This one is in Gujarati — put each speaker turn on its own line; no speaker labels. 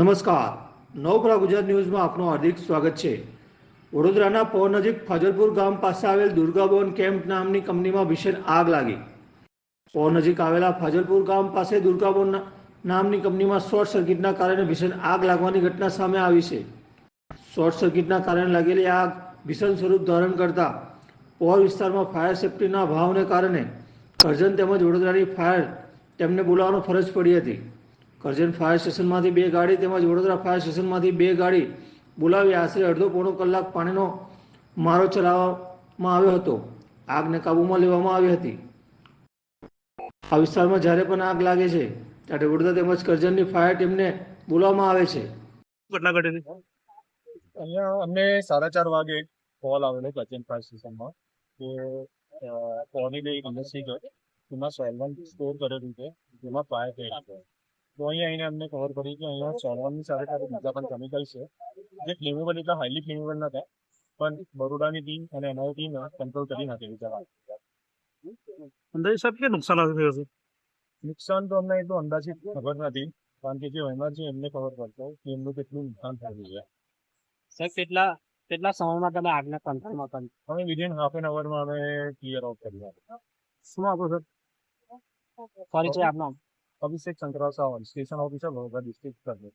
નમસ્કાર. નવપરા ગુજરાત ન્યૂઝમાં આપનું હાર્દિક સ્વાગત છે. વડોદરાના પૌર નજીક ફાજલપુર ગામ પાસે આવેલ દુર્ગાબોન કેમ્પ નામની કંપનીમાં ભીષણ આગ લાગી. પોર નજીક આવેલા ફાજલપુર ગામ પાસે દુર્ગાબોન નામની કંપનીમાં શોર્ટ સર્કિટના કારણે ભીષણ આગ લાગવાની ઘટના સામે આવી છે. શોર્ટ સર્કિટના કારણે લાગેલી આગ ભીષણ સ્વરૂપ ધારણ કરતા પોર વિસ્તારમાં ફાયર સેફટીના અભાવને કારણે કરજણ તેમજ વડોદરાની ફાયર તેમને બોલાવવાનો ફરજ પડી હતી. કરજણ ફાયર સ્ટેશનમાંથી બે ગાડી તેમજ વડોદરા ફાયર સ્ટેશનમાંથી બે ગાડી બોલાવી આશરે અડધો પોણો કલાક પાણીનો મારો ચલાવવામાં આવ્યો હતો. આગને કાબૂમાં લેવામાં આવી હતી. આ વિસ્તારમાં જ્યારે પણ આગ લાગે છે ત્યારે વડોદરા તેમજ કરજણની ફાયર ટીમને બોલાવવામાં આવે છે.
ઘટના ઘટી
અહીંયા અમને સાડા ચાર વાગે કોલ આવેલો કરજણ ફાયર સ્ટેશનમાં કે કોની બે ઇન્ડસ્ટ્રી છે એમાં સોલવન્ટ સ્ટોર કરેલું છે જેમાં ફાયર થઈ છે. તો અહીંયા એને અમને ખબર પડી કે અહીંયા સોલવન્ટની સાથે સાથે બીજા પણ કેમિકલ છે. જે ફ્લેમેબલ એટલા હાઈલી ફ્લેમેબલ નતા પણ બરોડાની ટીમ અને એનઆઈ ટીમ કંટ્રોલ કરી નાખેલી બીજા વાત
અંદાજે સાહેબ કે નુકસાન આવી થયું છે?
નુકસાન તો અમને એટલું અંદાજિત ખબર નથી કારણ કે જે ઓનર છે એમને ખબર પડતો કે એમનું કેટલું નુકસાન થયું છે.
સાહેબ કેટલા કેટલા સમયમાં તમે આગના કંટ્રોલમાં કરી
અમે વિધિન હાફ એન અવરમાં અમે ક્લિયર આઉટ કરી
શું આપો સર
પરિચય આપનો?
Abhishek Shankarao Sawant station officer Vadodara district Karjan